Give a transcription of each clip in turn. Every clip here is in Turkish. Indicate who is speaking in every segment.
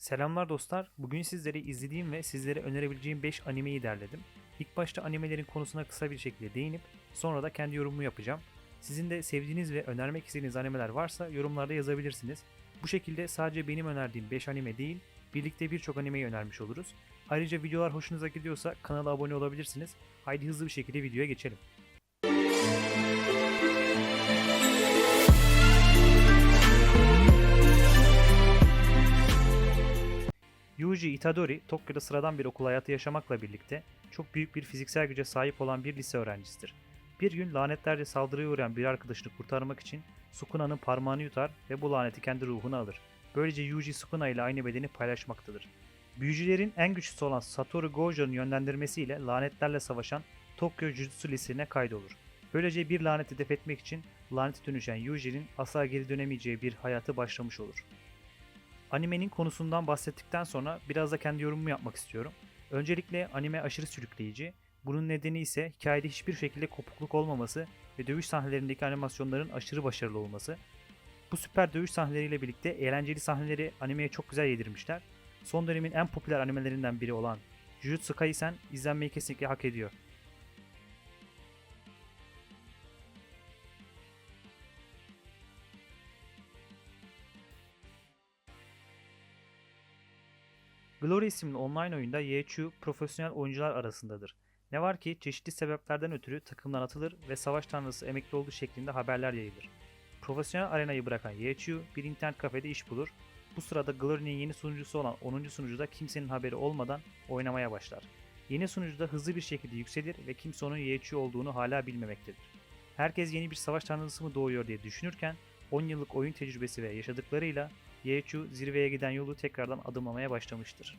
Speaker 1: Selamlar dostlar. Bugün sizlere izlediğim ve sizlere önerebileceğim 5 animeyi derledim. İlk başta animelerin konusuna kısa bir şekilde değinip sonra da kendi yorumumu yapacağım. Sizin de sevdiğiniz ve önermek istediğiniz animeler varsa yorumlarda yazabilirsiniz. Bu şekilde sadece benim önerdiğim 5 anime değil, birlikte birçok animeyi önermiş oluruz. Ayrıca videolar hoşunuza gidiyorsa kanala abone olabilirsiniz. Haydi hızlı bir şekilde videoya geçelim. Yuji Itadori, Tokyo'da sıradan bir okul hayatı yaşamakla birlikte çok büyük bir fiziksel güce sahip olan bir lise öğrencisidir. Bir gün lanetlerce saldırıya uğrayan bir arkadaşını kurtarmak için Sukuna'nın parmağını yutar ve bu laneti kendi ruhuna alır. Böylece Yuji Sukuna ile aynı bedeni paylaşmaktadır. Büyücülerin en güçlüsü olan Satoru Gojo'nun yönlendirmesiyle lanetlerle savaşan Tokyo Jujutsu Lisesi'ne kaydolur. Böylece bir laneti def etmek için lanete dönüşen Yuji'nin asla geri dönemeyeceği bir hayatı başlamış olur. Animenin konusundan bahsettikten sonra biraz da kendi yorumumu yapmak istiyorum. Öncelikle anime aşırı sürükleyici. Bunun nedeni ise hikayede hiçbir şekilde kopukluk olmaması ve dövüş sahnelerindeki animasyonların aşırı başarılı olması. Bu süper dövüş sahneleriyle birlikte eğlenceli sahneleri animeye çok güzel yedirmişler. Son dönemin en popüler animelerinden biri olan Jujutsu Kaisen izlenmeyi kesinlikle hak ediyor. Glory isimli online oyunda Yechu profesyonel oyuncular arasındadır. Ne var ki çeşitli sebeplerden ötürü takımdan atılır ve savaş tanrısı emekli olduğu şeklinde haberler yayılır. Profesyonel arenayı bırakan Yechu bir internet kafede iş bulur. Bu sırada Glory'nin yeni sunucusu olan 10. sunucuda kimsenin haberi olmadan oynamaya başlar. Yeni sunucuda hızlı bir şekilde yükselir ve kimse onun Yechu olduğunu hala bilmemektedir. Herkes yeni bir savaş tanrısı mı doğuyor diye düşünürken 10 yıllık oyun tecrübesi ve yaşadıklarıyla Yechu zirveye giden yolu tekrardan adımlamaya başlamıştır.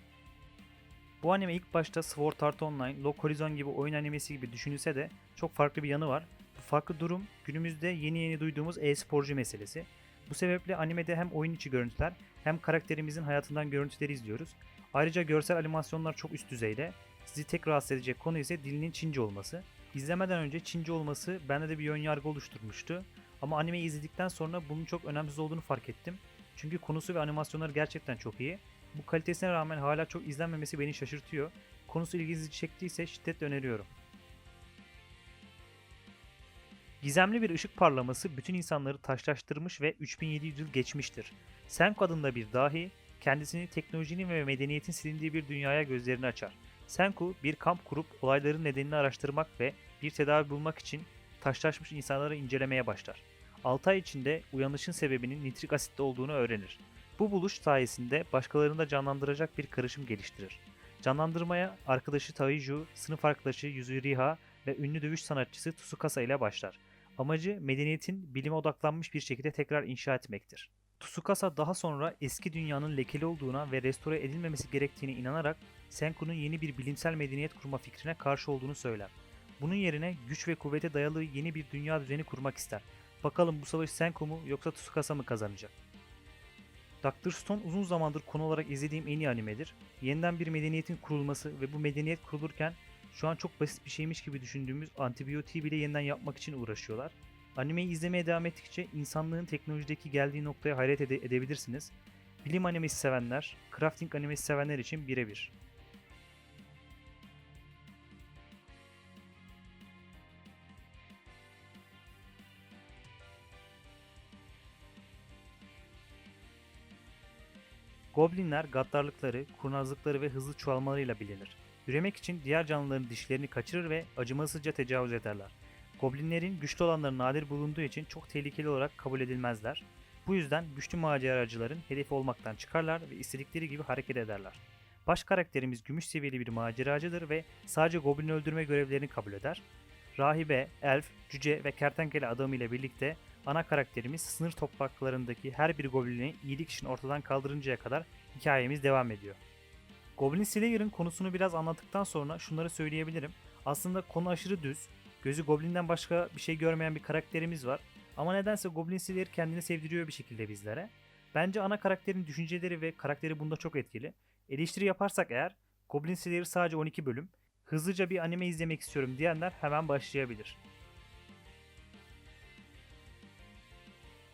Speaker 1: Bu anime ilk başta Sword Art Online, Log Horizon gibi oyun animesi gibi düşünülse de çok farklı bir yanı var. Bu farklı durum günümüzde yeni yeni duyduğumuz e-sporcu meselesi. Bu sebeple animede hem oyun içi görüntüler hem karakterimizin hayatından görüntüleri izliyoruz. Ayrıca görsel animasyonlar çok üst düzeyde. Sizi tek rahatsız edecek konu ise dilinin Çince olması. İzlemeden önce Çince olması bende de bir ön yargı oluşturmuştu. Ama animeyi izledikten sonra bunun çok önemsiz olduğunu fark ettim. Çünkü konusu ve animasyonları gerçekten çok iyi. Bu kalitesine rağmen hala çok izlenmemesi beni şaşırtıyor. Konusu ilginizi çektiyse şiddetle öneriyorum. Gizemli bir ışık parlaması bütün insanları taşlaştırmış ve 3700 yıl geçmiştir. Senku adında bir dahi kendisini teknolojinin ve medeniyetin silindiği bir dünyaya gözlerini açar. Senku bir kamp kurup olayların nedenini araştırmak ve bir tedavi bulmak için taşlaşmış insanları incelemeye başlar. 6 ay içinde uyanışın sebebinin nitrik asitte olduğunu öğrenir. Bu buluş sayesinde başkalarını da canlandıracak bir karışım geliştirir. Canlandırmaya arkadaşı Taiju, sınıf arkadaşı Yuzuriha ve ünlü dövüş sanatçısı Tsukasa ile başlar. Amacı medeniyetin bilime odaklanmış bir şekilde tekrar inşa etmektir. Tsukasa daha sonra eski dünyanın lekeli olduğuna ve restore edilmemesi gerektiğine inanarak Senku'nun yeni bir bilimsel medeniyet kurma fikrine karşı olduğunu söyler. Bunun yerine güç ve kuvvete dayalı yeni bir dünya düzeni kurmak ister. Bakalım bu savaş Senku mu yoksa Tsukasa mı kazanacak? Dr. Stone uzun zamandır konu olarak izlediğim en iyi animedir. Yeniden bir medeniyetin kurulması ve bu medeniyet kurulurken şu an çok basit bir şeymiş gibi düşündüğümüz antibiyotiği bile yeniden yapmak için uğraşıyorlar. Animeyi izlemeye devam ettikçe insanlığın teknolojideki geldiği noktaya hayret ede- edebilirsiniz. Bilim animesi sevenler, crafting animesi sevenler için birebir. Goblinler gaddarlıkları, kurnazlıkları ve hızlı çoğalmalarıyla bilinir. Üremek için diğer canlıların dişlerini kaçırır ve acımasızca tecavüz ederler. Goblinlerin güçlü olanları nadir bulunduğu için çok tehlikeli olarak kabul edilmezler. Bu yüzden güçlü maceracıların hedefi olmaktan çıkarlar ve istedikleri gibi hareket ederler. Baş karakterimiz gümüş seviyeli bir maceracıdır ve sadece goblin öldürme görevlerini kabul eder. Rahibe, elf, cüce ve kertenkele adamı ile birlikte ana karakterimiz sınır topraklarındaki her bir goblini iyilik için ortadan kaldırıncaya kadar hikayemiz devam ediyor. Goblin Slayer'ın konusunu biraz anlattıktan sonra şunları söyleyebilirim. Aslında konu aşırı düz. Gözü Goblin'den başka bir şey görmeyen bir karakterimiz var. Ama nedense Goblin Slayer kendini sevdiriyor bir şekilde bizlere. Bence ana karakterin düşünceleri ve karakteri bunda çok etkili. Eleştiri yaparsak eğer Goblin Slayer sadece 12 bölüm. Hızlıca bir anime izlemek istiyorum diyenler hemen başlayabilir.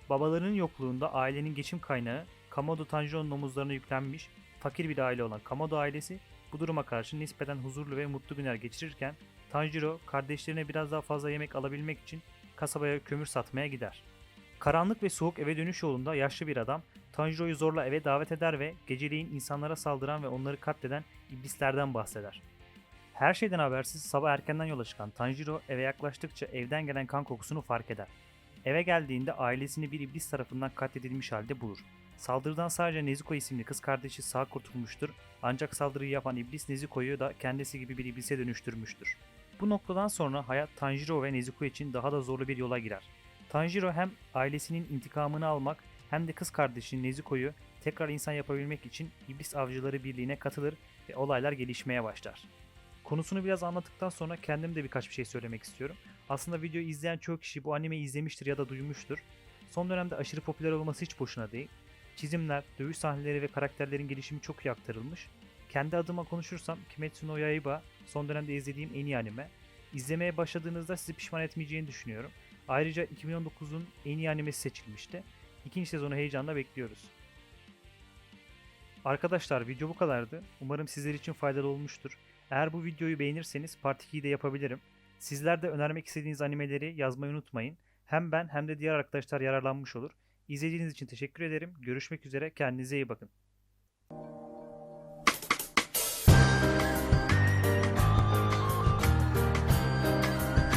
Speaker 1: Babalarının yokluğunda ailenin geçim kaynağı Kamodo Tanjiro'nun omuzlarına yüklenmiş fakir bir aile olan Kamodo ailesi bu duruma karşı nispeten huzurlu ve mutlu günler geçirirken Tanjiro kardeşlerine biraz daha fazla yemek alabilmek için kasabaya kömür satmaya gider. Karanlık ve soğuk eve dönüş yolunda yaşlı bir adam Tanjiro'yu zorla eve davet eder ve geceleyin insanlara saldıran ve onları katleden iblislerden bahseder. Her şeyden habersiz sabah erkenden yola çıkan Tanjiro eve yaklaştıkça evden gelen kan kokusunu fark eder. Eve geldiğinde ailesini bir iblis tarafından katledilmiş halde bulur. Saldırıdan sadece Nezuko isimli kız kardeşi sağ kurtulmuştur ancak saldırıyı yapan iblis Nezuko'yu da kendisi gibi bir iblise dönüştürmüştür. Bu noktadan sonra hayat Tanjiro ve Nezuko için daha da zorlu bir yola girer. Tanjiro hem ailesinin intikamını almak hem de kız kardeşi Nezuko'yu tekrar insan yapabilmek için İblis Avcıları Birliği'ne katılır ve olaylar gelişmeye başlar. Konusunu biraz anlattıktan sonra kendim de birkaç bir şey söylemek istiyorum. Aslında videoyu izleyen çoğu kişi bu animeyi izlemiştir ya da duymuştur. Son dönemde aşırı popüler olması hiç boşuna değil. Çizimler, dövüş sahneleri ve karakterlerin gelişimi çok iyi aktarılmış. Kendi adıma konuşursam Kimetsu no Yaiba son dönemde izlediğim en iyi anime. İzlemeye başladığınızda sizi pişman etmeyeceğini düşünüyorum. Ayrıca 2019'un en iyi animesi seçilmişti. İkinci sezonu heyecanla bekliyoruz. Arkadaşlar video bu kadardı. Umarım sizler için faydalı olmuştur. Eğer bu videoyu beğenirseniz Part 2'yi de yapabilirim. Sizler de önermek istediğiniz animeleri yazmayı unutmayın. Hem ben hem de diğer arkadaşlar yararlanmış olur. İzlediğiniz için teşekkür ederim. Görüşmek üzere. Kendinize iyi bakın.